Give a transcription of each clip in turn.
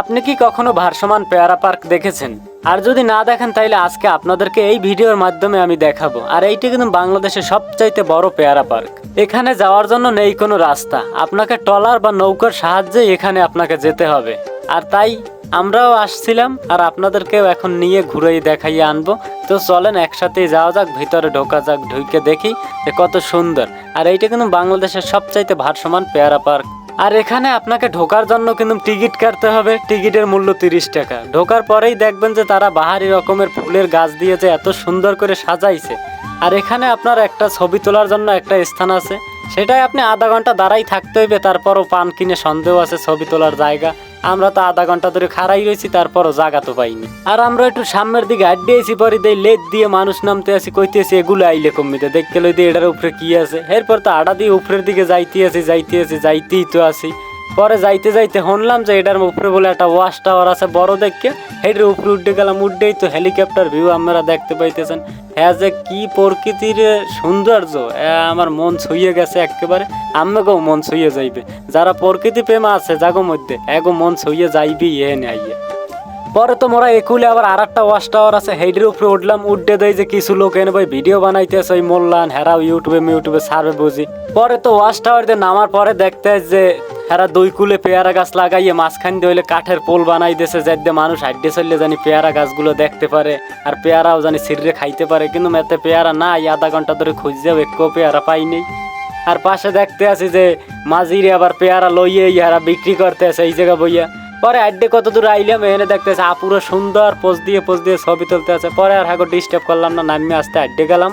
আপনি কি কখনো ভারসমান পেয়ারা পার্ক দেখেছেন? আর যদি না দেখেন, তাইলে আজকে আপনাদেরকে এই ভিডিওর মাধ্যমে আমি দেখাবো। আর এইটি কিন্তু বাংলাদেশের সবচাইতে বড় পেয়ারা পার্ক। এখানে যাওয়ার জন্য নেই কোনো রাস্তা। আপনাকে ট্রলার বা নৌকার সাহায্যে এখানে আপনাকে যেতে হবে। আর তাই আমরাও আসছিলাম, আর আপনাদেরকেও এখন নিয়ে ঘুরেই দেখাইয়ে আনব। তো চলেন, একসাথেই যাওয়া যাক, ভিতরে ঢোকা যাক ঢুকে দেখি যে কত সুন্দর। আর এইটা কিন্তু বাংলাদেশের সবচাইতে ভারসমান পেয়ারা পার্ক। আর এখানে আপনাকে ঢোকার জন্য কিন্তু টিকিট কাটতে হবে। টিকিটের মূল্য তিরিশ টাকা। ঢোকার পরেই দেখবেন যে তারা বাহারি রকমের ফুলের গাছ দিয়ে যে এত সুন্দর করে সাজাইছে। আর এখানে আপনার একটা ছবি তোলার জন্য একটা স্থান আছে। সেটাই আপনি আধা ঘণ্টা দাঁড়াই থাকতে হইবে, তারপরও পান কিনে সন্দেহ আছে ছবি তোলার জায়গা। আমরা তো আধা ঘণ্টা ধরে খাড়াই রয়েছি, তারপরও জায়গা তো পাইনি। আর আমরা একটু সামনের দিকে আড্ডিয়েছি পরে দেই লেট দিয়ে মানুষ নামতে আসি কইতেছি এগুলো আইলে কমিতে দেখতে লই দিয়ে এটার উপরে কি আছে? এরপর তো আড়া দিয়ে উপরের দিকে যাইতে আছি যাইতে আছি যাইতেই তো আছি। পরে যাইতে যাইতে শুনলাম যে এটার উপরে বলে একটা ওয়াশ টাওয়ার আছে, বড় দেখে এটার উপরে উঠে গেলাম, উঠেই তো হেলিকপ্টার ভিউ আপনারা দেখতে পাইতেছেন। হ্যাঁ যে কি প্রকৃতির সৌন্দর্য আমার মন ছুঁয়ে গেছে একেবারে। আমাকেও মন ছুঁয়ে যাইবে। যারা প্রকৃতি প্রেম আছে জাগো মধ্যে, এগো মন ছুঁয়ে যাইবি এ আইয়ে পরে তো মোরা একুলে আবার আর একটা ওয়াশ টাওয়ার আছে হেডের উপরে উঠলাম উঠে দেয় যে কিছু লোক এনে ভাই ভিডিও বানাইতেছে, ওই মোল্লান, হেরাও ইউটিউবে ইউটিউবে সার্ভে বুঝি। পরে তো ওয়াশ টাওয়ার দিয়ে নামার পরে দেখতে যে হেরা দুই কুলে পেয়ারা গাছ লাগাইয়ে মাঝখান দিয়ে হইলে কাঠের পোল বানাই দিয়েছে যাতে মানুষ হাড্ডে চললে জানি পেয়ারা গাছগুলো দেখতে পারে, আর পেয়ারাও জানি সিঁড়ে খাইতে পারে, কিন্তু মেতে পেয়ারা নাই, আধা ঘণ্টা ধরে খুঁজছেও একটু পেয়ারা পাইনি আর পাশে দেখতে আছি যে, মাঝিরে আবার পেয়ারা লইয়ে ইহারা বিক্রি করতে আছে এই জায়গা বইয়া। পরে আড্ডে কত দূর আইলাম এনে দেখতেছে আপুরো সুন্দর পোজ দিয়ে পোজ দিয়ে ছবি তুলতে আছে পরে আর হাগো ডিস্টার্ব করলাম না নামিয়ে আসতে আড্ডে গেলাম।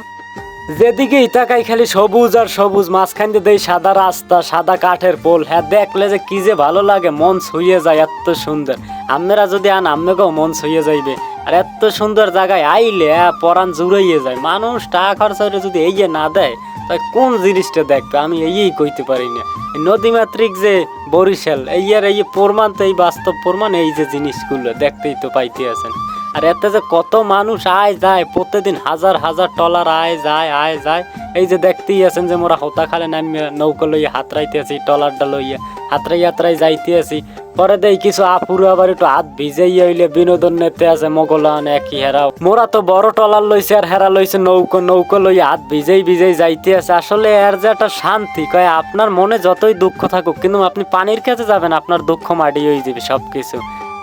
যেদিকে ইতাকাই খালি সবুজ আর সবুজ, মাঝখান দিয়ে দেই সাদা রাস্তা, সাদা কাঠের পোল। হ্যাঁ দেখলে যে কি যে ভালো লাগে, মন ছুঁয়ে যায় এত সুন্দর। আমরা যদি আন আমাকেও মন ছুঁয়ে যাইবে। আর এত সুন্দর জায়গায় আইলে পরাণ জুড়াইয়ে যায়। মানুষ টাকা খরচা করে যদি এই না দেয়, তাই কোন জিনিসটা দেখবে? আমি এই কইতে পারি না। এই নদীমাতৃক যে বরিশাল এই আর এই প্রমাণ তো এই বাস্তব প্রমাণ, এই যে জিনিসগুলো দেখতেই তো পাইতে আছেন। আর এতে যে কত মানুষ আয় যায়, প্রতিদিন হাজার হাজার টলার আয় যায় আয় যায়। এই যে দেখতেই আছেন যে মোরা হতা খালে নামিয়ে নৌকা লইয়া হাতরাইতে আছি টলারটা লইয়া হাতরাই হাতরাই যাইতে আছি পরে দেই কিছু আপুরো আবার একটু হাত ভিজাইয়া হইলে বিনোদন নেতে আছে মোগলান, একই হেরাও। মোরা তো বড় টলার লইছে আর হেরা লইছে নৌকো নৌকো লইয়া হাত ভিজেই ভিজেই যাইতে আছে আসলে এর যে একটা শান্তি, কয় আপনার মনে যতই দুঃখ থাকুক, কিন্তু আপনি পানির কাছে যাবেন, আপনার দুঃখ মাটি হয়ে যাবে সব কিছু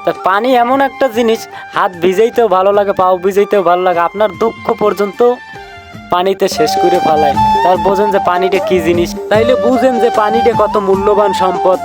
তা পানি এমন একটা জিনিস, হাত ভিজাইতেও ভালো লাগে, পাও ভিজাইতেও ভালো লাগে, আপনার দুঃখ পর্যন্ত পানিতে শেষ করে ফেলায়। তার বোঝেন যে পানিটা কি জিনিস। তাইলে বুঝেন যে পানিটা কত মূল্যবান সম্পদ।